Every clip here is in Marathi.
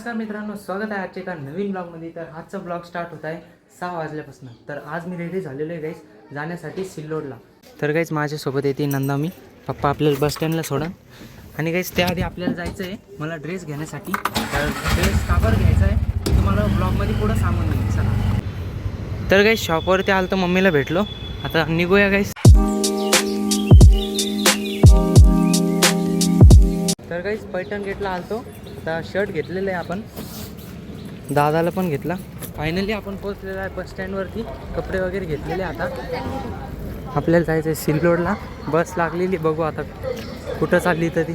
नमस्कार मित्रांनो स्वागत आहे आजच्या एका नवीन ब्लॉगमध्ये तर आजचा ब्लॉग स्टार्ट होत आहे सहा वाजल्यापासून. तर आज मी रेडी झालेलो आहे गाईस जाण्यासाठी सिल्लोडला. तर काहीच माझ्यासोबत येते नंदा मी. पप्पा आपल्याला बस स्टँडला सोडा आणि गाईस त्याआधी आपल्याला जायचं आहे मला ड्रेस घेण्यासाठी. तर ड्रेस काबर घ्यायचा आहे. तुम्हाला ब्लॉगमध्ये पुढं सांगून देईन. चला. तर काही शॉपवरती आलं तर मम्मीला भेटलो. आता निघूया गाईस तर काहीच पैठण गेटला आलतो. आता शर्ट घेतलेलं आहे आपण. दादाला पण घेतला. फायनली आपण पोहोचलेलो आहे बस स्टँडवरती कपडे वगैरे घेतलेले आता. आपल्याला जायचं आहे सिल्लोडला. बस लागलेली बघू आता कुठं चालली तर ती.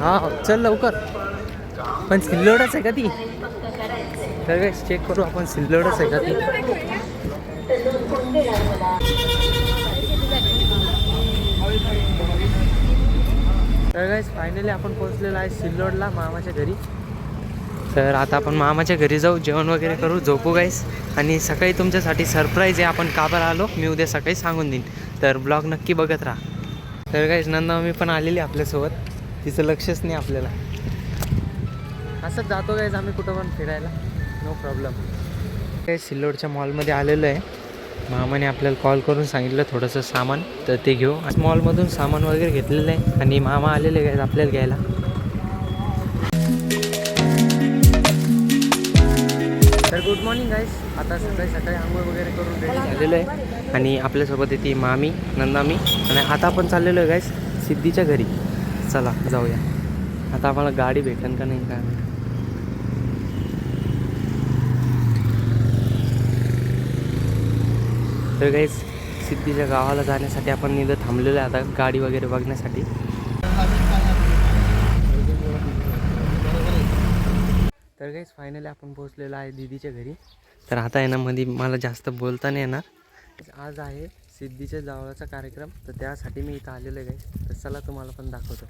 हा हो. चल लवकर. पण सिल्लोडच आहे का ती? तर चेक करू आपण सिल्लोडच आहे का ती. तर गाईज फायनली आपण पोहोचलेलो आहे सिल्लोडला मामाच्या घरी. तर आता आपण मामाच्या घरी जाऊ जेवण वगैरे करू झोपू गाईस आणि सकाळी तुमच्यासाठी सरप्राईज आहे आपण का बरं आलो मी उद्या सकाळी सांगून देईन. तर ब्लॉग नक्की बघत राहा. तर गाईज नंदा मी पण आलेली आपल्यासोबत. तिचं लक्षच नाही आपल्याला. असंच जातो गाईज आम्ही कुठं पण फिरायला. नो प्रॉब्लेम काय सिल्लोडच्या मॉलमध्ये आलेलो आहे. मामाने आपल्याला कॉल करून सांगितलं थोडंसं सामान तर ते घेऊ. मॉलमधून सामान वगैरे घेतलेलं आहे आणि मामा आलेले आहेत आपल्याला घ्यायला. तर गुड मॉर्निंग गाईस आता सकाळी सकाळी आंघोळ वगैरे करून रेडी झालेलो आहे. आणि आपल्यासोबत येते मामी नंदामी. आणि आता आपण चाललेलो आहे गाईस सिद्धीच्या घरी. चला जाऊया. आता आम्हाला गाडी भेटेल का नाही काय तर काहीच सिद्धीच्या गावाला जाण्यासाठी आपण इथं थांबलेलं आहे आता गाडी वगैरे बघण्यासाठी. तर काहीच फायनली आपण पोहोचलेलो आहे दिदीच्या घरी. तर आता आहे ना मध्ये मला जास्त बोलता नाही येणार. आज आहे सिद्धीच्या जावळाचा कार्यक्रम तर त्यासाठी मी इथं आलेलो आहे तर चला तुम्हाला पण दाखवतो.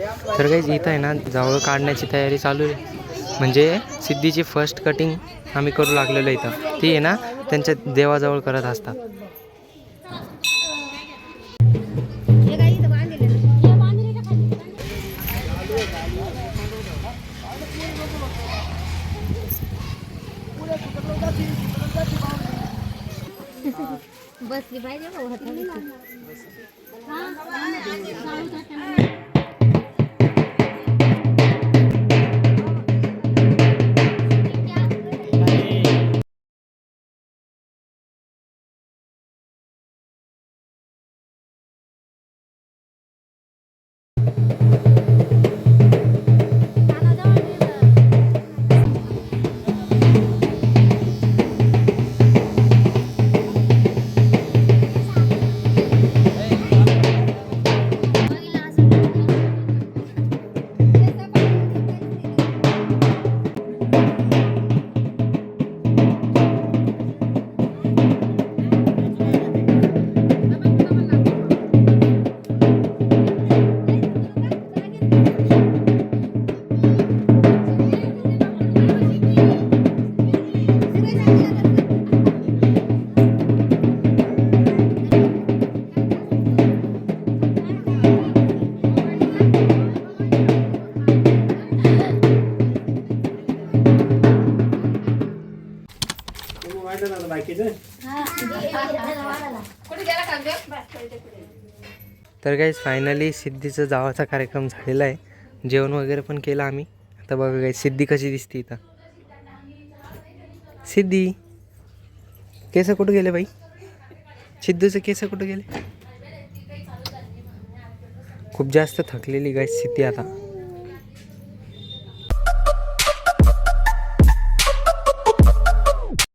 तर काही इथं आहे ना जावळ काढण्याची तयारी चालू आहे. म्हणजे सिद्धीची फर्स्ट कटिंग आम्ही करू लागलेलो इथं. ती आहे ना त्यांच्या देवाजवळ करत असतात. बसली पाहिजे तर काही फायनली सिद्धीचं जावाचा कार्यक्रम झालेला आहे. जेवण वगैरे पण केलं आम्ही. आता बघा काही सिद्धी कशी दिसते इथं. सिद्धी. केस कुठं गेले बाई? सिद्धूचे केस कुठं गेले? खूप जास्त थकलेली गाय सिद्धी आता.